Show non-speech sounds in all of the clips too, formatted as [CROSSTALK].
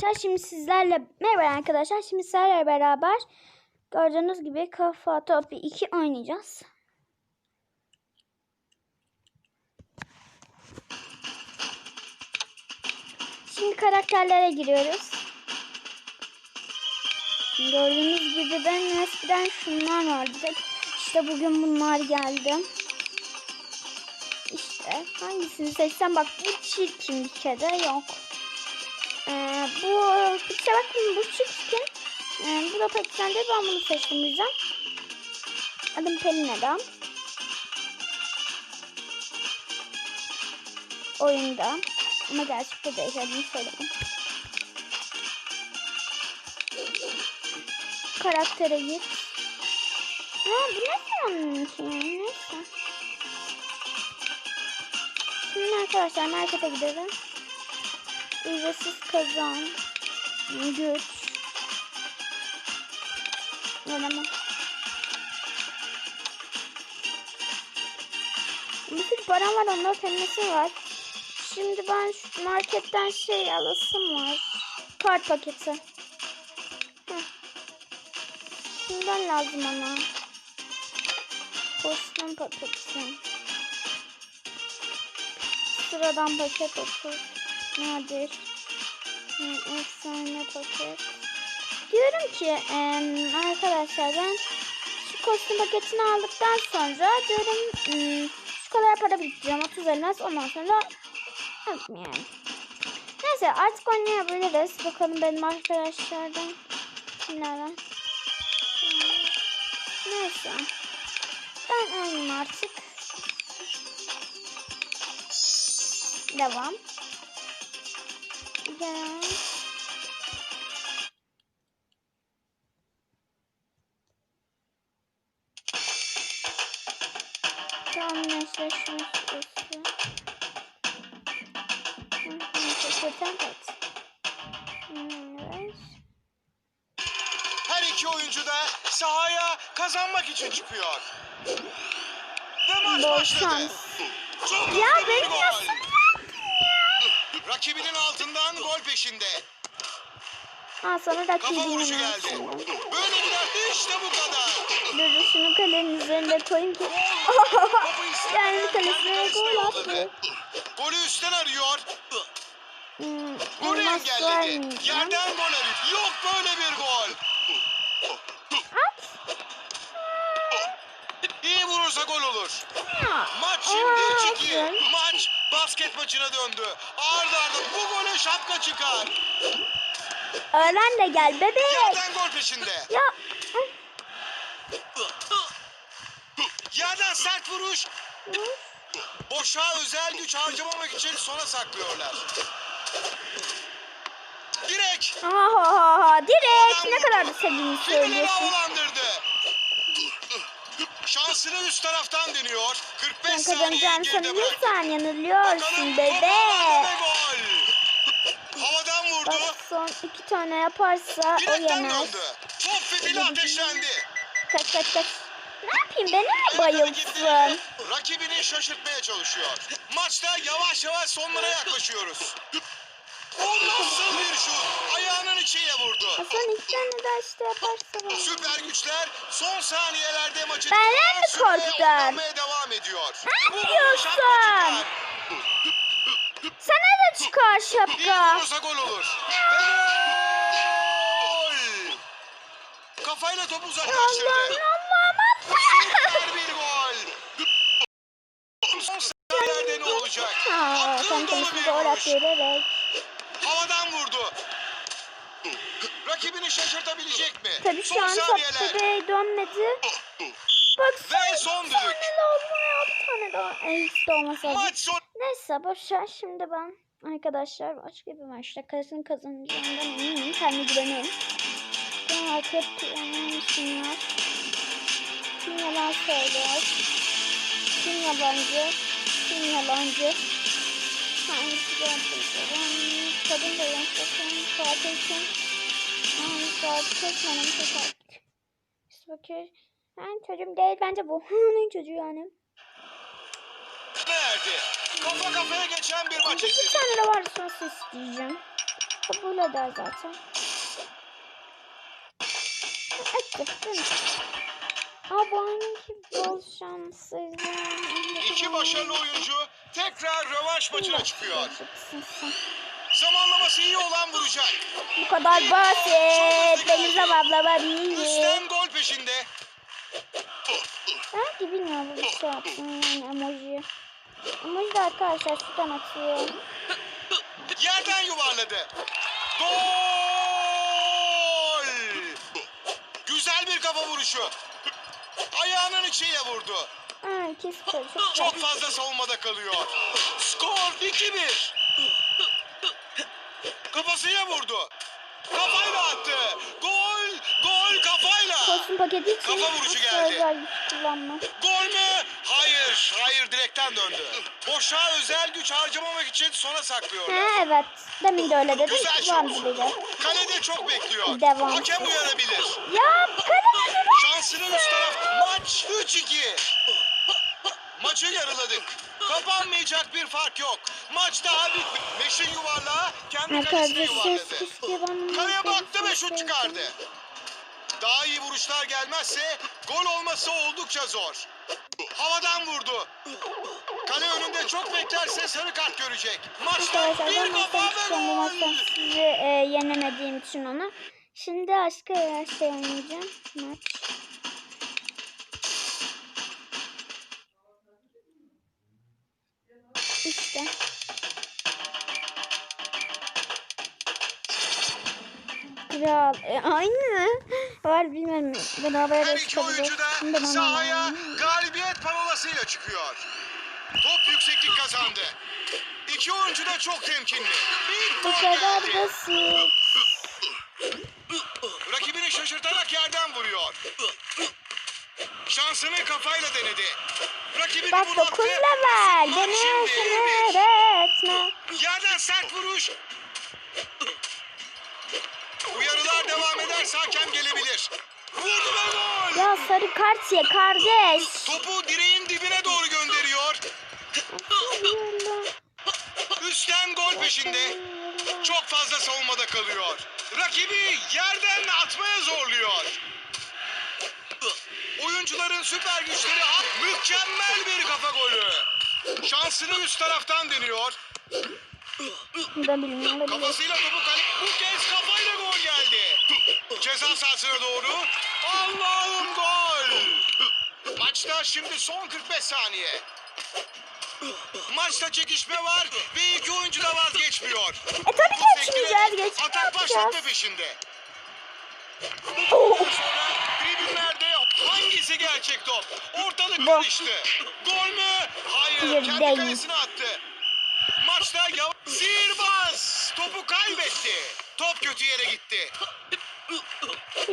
arkadaşlar şimdi sizlerle merhaba arkadaşlar şimdi sizlerle beraber gördüğünüz gibi kafa topu 2 oynayacağız. Şimdi karakterlere giriyoruz. Gördüğünüz gibi ben eskiden şunlar vardı. İşte bugün bunlar geldi. İşte hangisini seçsem bak bu çirkin bir kere yok. Ee, bu işte bakın bu çirkin. Ee, bu da güzel değil. Ben bunu seçtim yüzden. Adım Pelin Adam. Oyunda. Ama gerçekte değil. Adını söyledim. Karaktere git. Ha, bu ne zamanın ki? Neyse. Şimdi arkadaşlar markete gidelim. Ücretsiz kazan. Güç. Oynama. Bir sürü param var onda temizliği var. Şimdi ben şu marketten şey alasım var. Kart paketi. Heh. Bundan lazım ona. Kostüm paketi. Sıradan paket otur. Nadir. Efsane paket. Diyorum ki arkadaşlar ben şu kostüm paketini aldıktan sonra diyorum em, şu kadar para biriktireceğim 30 elmas ondan sonra yani. Neyse artık oynayabiliriz. Bakalım benim arkadaşlardan kimler var. Hmm, Neyse. Ben oynayayım artık. Devam. Her iki oyuncu da sahaya kazanmak için çıkıyor. Ve maç başladı. Çok Ya hızlı bir ben gol. nasıl Rakibinin altından gol peşinde. Ha sana Kafa rakibimin vuruşu geldi. Böyle gider işte bu kadar. Şunu kalenin üzerinde koyayım ki. [LAUGHS] Topu Yani yer kalesine kendi gol kalesine attı. yolladı. Golü üstten arıyor. Hmm, Golü elmas engelledi. vermeyeceğim. Yerden gol arıyor. Yok böyle bir gol. At. İyi vurursa gol olur. Ya. Maç Aa, şimdi 2 aferin. Maç basket maçına döndü. Arda arda bu gole şapka çıkar. Öğlen de gel bebeğim. Yerden gol peşinde. Ya. Yerden sert vuruş. Boşa özel güç harcamamak için sona saklıyorlar. Direk. Ha ha ha ha. Direkt ne kadar da sevdiğini söylüyorsun. havalandırdı. Şansını üst taraftan deniyor. 45 Sen saniye geride bıraktı. yanılıyorsun Bakalım bebe. top ağlarda ve gol. Havadan vurdu. Bak son iki tane yaparsa o Direkten yener. döndü. Top fitili ateşlendi. Kaç kaç kaç. Ne yapayım beni mi bayılsın? Rakibini şaşırtmaya çalışıyor. Maçta yavaş yavaş sonlara yaklaşıyoruz. O nasıl bir şut? Ayağının içiyle vurdu. Son iki tane daha işte yaparsa var. Süper güçler son saniyelerde maçı Benden mi korktun? devam ediyor. Ne yapıyorsun? Sana da çıkar İyi şapka. vurursa gol olur. Ve gol! Kafayla topu Allah'ım uzaklaştırdı. Allah'ım Süper bir gol. Son saniyelerde ne olacak? Aa, Akıl sen dolu bir vuruş. vererek. Havadan vurdu. Rakibini şaşırtabilecek mi? Tabii şu Son an saniyeler. dönmedi. Bak Ve son son bir düdük. olmuyor. Bir tane daha. En iyisi olmasa. Maç son. Neyse boşver şimdi ben arkadaşlar başka bir maçta kesin kazanacağımdan eminim. Kendi güvenim. Ben arka planlamışsınlar. Kim yalan söylüyor? Kim yabancı? Kim yalancı? Hangisi gerçekten? Kadın da yaşasın. Katil kim? Çok artık. İşte bakıyor. Yani çocuğum değil bence bu. ne çocuğu yani? Nerede? Kafa kafaya geçen bir maç Bir izledik. tane de var sonrası isteyeceğim. kabul eder zaten. Etti değil mi? Aa bu bol şanssızım. İki başarılı oyuncu tekrar rövanş maçına çıkıyor. Sen. Zamanlaması iyi olan vuracak. Bu kadar basit. Deniz abla iyi. Üstten gol peşinde. Belki bilmiyorum bir şey yaptım emoji. Emoji de arkadaşlar sütten atıyor. Yerden yuvarladı. Gol! Güzel bir kafa vuruşu. Ayağının içiyle vurdu. Aa çok Çok fazla savunmada kalıyor. Skor 2-1. Kafasıyla vurdu. Kafayla attı. Gol! Gol kafayla. Kostüm paketi için Kafa vuruşu geldi. özel güç kullanma. Gol mü? Hayır. Hayır direkten döndü. Boşa özel güç harcamamak için sona Ha saklıyorlar. evet. Demin de öyle dedim. Güzel Şu an şut. bir de. Kalede çok bekliyor. Devam. Hakem uyarabilir. Ya bak. Şansını üst taraf. Maç 3-2. Maçı yarıladık. Kapanmayacak bir fark yok. Maç daha bitmedi. Meşin yuvarlağı kendi kalesine yuvarladı. Kaleye baktı ve şut çıkardı. Daha iyi vuruşlar gelmezse gol olması oldukça zor. Havadan vurdu. Kale önünde çok beklerse sarı kart görecek. Maçta bir kafa ve gol. sizi e, yenemediğim için onu. Şimdi aşka şey oynayacağım. Maç. İşte. Kral. E, aynı. Var bilmem. Beraber Her iki oyuncu da sahaya galibiyet parolasıyla çıkıyor. Top yükseklik kazandı. İki oyuncu da çok temkinli. Bir Bu kadar geldi. basit. Rakibini şaşırtarak yerden vuruyor. Şansını kafayla denedi. Rakibini Bak bunalttı. 9 level. Maç Deniyorsun öğretmen. Yerden sert vuruş. Ederse hakem gelebilir. Vurdu ve gol. Ya sarı kart ye kardeş. Topu direğin dibine doğru gönderiyor. Üstten gol peşinde. Çok fazla savunmada kalıyor. Rakibi yerden atmaya zorluyor. Oyuncuların süper güçleri. Mükemmel bir kafa golü. Şansını üst taraftan deniyor. Da bilmiyorum. Kafasıyla topu kale... Bu kez geldi. Ceza sahasına doğru. Allah'ım gol. Maçta şimdi son 45 saniye. Maçta çekişme var ve iki oyuncu da vazgeçmiyor. E tabii geçmeyeceğiz. Geç Atak başlatma peşinde. Oh, tribünlerde hangisi gerçek top? Ortalık karıştı. Gol mü? Hayır. Kendi kalesine attı. Maçta yavaş. Sihirbaz topu kaybetti. Top kötü yere gitti.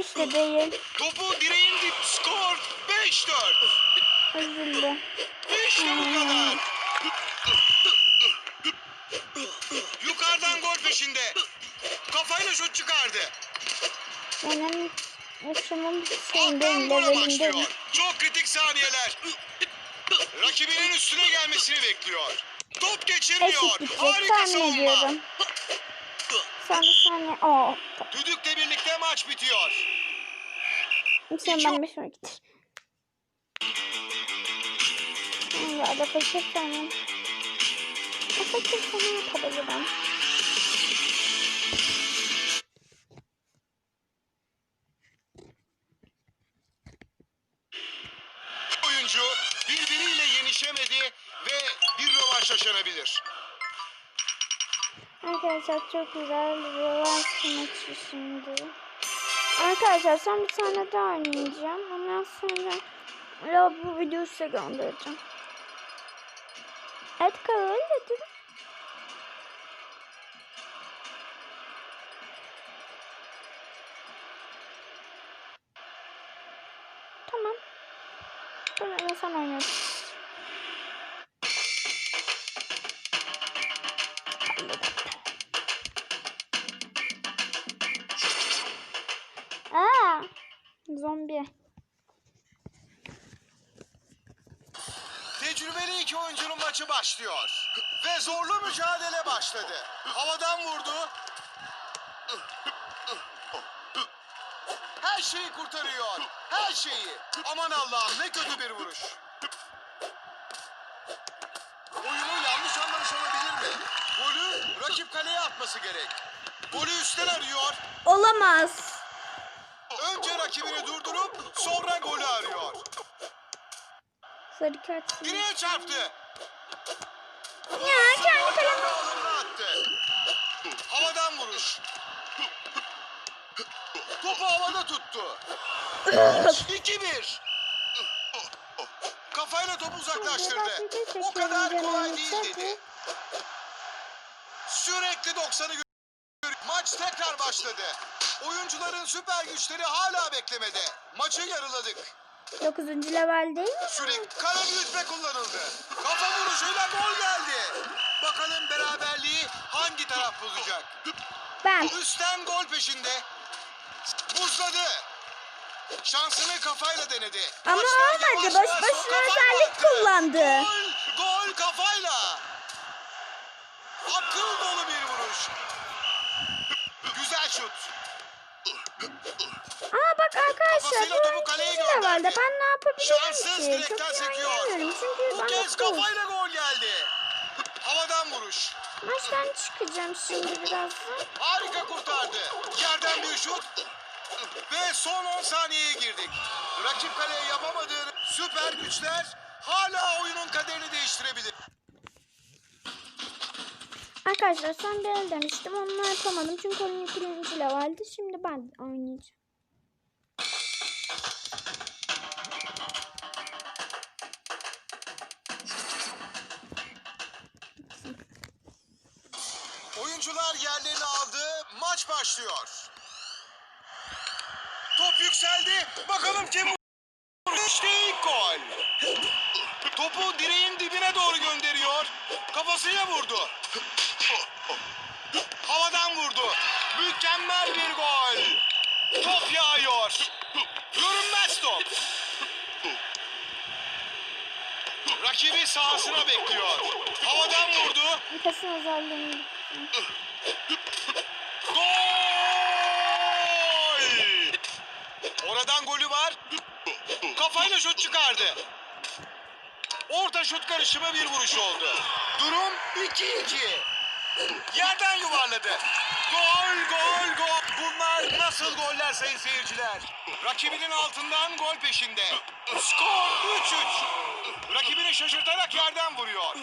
İşte değil. Topu direğin dip. Skor 5-4. Üzüldü. İşte bu kadar. Yukarıdan gol peşinde. Kafayla şut çıkardı. Benim şeyindeyim, Alttan gole levelindeyim. başlıyor. Çok kritik saniyeler. Rakibinin üstüne gelmesini bekliyor. Top geçirmiyor. Harika savunma. ediyorum. Bir saniye. Oo. Düdükle birlikte maç bitiyor. Sen ben bir sonraki git. Ya da fakir sana. O fakir sana yapabilirim. Arkadaşlar çok güzel rövanş maçı şimdi. Arkadaşlar son bir tane daha oynayacağım. Ondan sonra bu videoyu size göndereceğim. Evet karar dedim. Tamam. Böyle sen oynuyorsun. zombi. Tecrübeli iki oyuncunun maçı başlıyor. Ve zorlu mücadele başladı. Havadan vurdu. Her şeyi kurtarıyor. Her şeyi. Aman Allah'ım ne kötü bir vuruş. Oyunu yanlış anlamış olabilir mi? Golü rakip kaleye atması gerek. Golü üstten arıyor. Olamaz. Önce rakibini durdurup sonra golü arıyor. Sarı kart. Direğe çarptı. Ya kendi kalemi. Havadan vuruş. Topu havada tuttu. 2-1. Kafayla topu uzaklaştırdı. O kadar kolay değil dedi. Sürekli 90'ı gö- Maç tekrar başladı. Oyuncuların süper güçleri hala beklemede. Maçı yarıladık. 9. level değil mi? Sürekli kara büyütme kullanıldı. Kafa vuruşuyla gol geldi. Bakalım beraberliği hangi taraf bozacak? Ben. Üstten gol peşinde. Buzladı. Şansını kafayla denedi. Ama Maçta olmadı. yavaş Boş yavaş o kafayla özellik attı. kullandı. Gol, gol kafayla. Akıl dolu bir vuruş. Güzel şut. Aa bak arkadaşlar Kafasıyla bu topu kaleye 12. levelde gönderdi. ben ne yapabilirim ki? Çok oynayamıyorum çünkü Bu kez bu. kafayla gol geldi. Havadan vuruş. Maçtan çıkacağım şimdi birazdan. Harika kurtardı. Yerden bir şut. Ve son 10 saniyeye girdik. Rakip kaleye yapamadığını süper güçler hala oyunun kaderini değiştirebilir. Arkadaşlar sen bir el demiştim. Onu yapamadım çünkü onun 2. leveldi. Şimdi ben oynayacağım. Oyuncular yerlerini aldı. Maç başlıyor. Top yükseldi. Bakalım kim? İşte ilk gol. Topu direğin dibine doğru gönderiyor. Kafasıyla vurdu. Vurdu. Mükemmel bir gol. Top yağıyor. Görünmez top. Rakibi sahasına bekliyor. Havadan vurdu. Vites'in özelliğini. Gol! Oradan golü var. Kafayla şut çıkardı. Orta şut karışımı bir vuruş oldu. Durum 2-2. Yerden yuvarladı. Gol, gol, gol. Bunlar nasıl goller sayın seyirciler? Rakibinin altından gol peşinde. Skor 3-3. Rakibini şaşırtarak yerden vuruyor.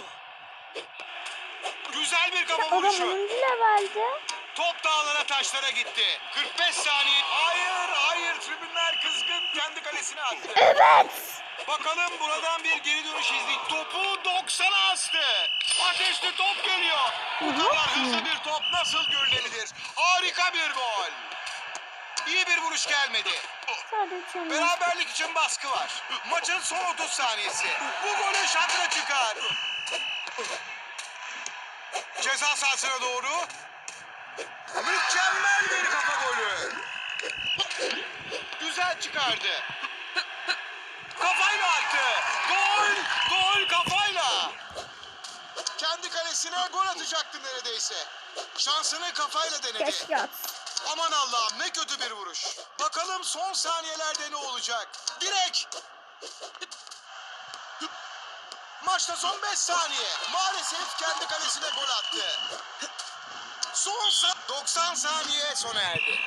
Güzel bir kafa vuruşu. 10. levelde. Top dağlara taşlara gitti. 45 saniye. Hayır hayır tribünler kızgın kendi kalesine attı. Evet. Bakalım buradan bir geri dönüş izleyip topu 90'a astı. Ateşli top geliyor. Bu kadar hızlı bir top nasıl görülebilir? Harika bir gol. İyi bir vuruş gelmedi. Beraberlik için baskı var. Maçın son 30 saniyesi. Bu golün şatrı çıkar. Ceza sahasına doğru. Mükemmel bir kafa golü. Güzel çıkardı. Kafayla attı. Gol, gol kafayla. Kendi kalesine gol atacaktı neredeyse. Şansını kafayla denedi. Keşke at. Aman Allah'ım ne kötü bir vuruş. Bakalım son saniyelerde ne olacak? Direk. Maçta son 5 saniye. Maalesef kendi kalesine gol attı. Son sa- 90 saniye sona erdi.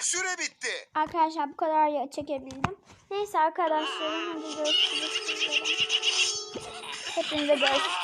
Süre bitti. Arkadaşlar bu kadar ya çekebildim. Neyse arkadaşlar hadi görüşürüz. Hepinize görüşürüz.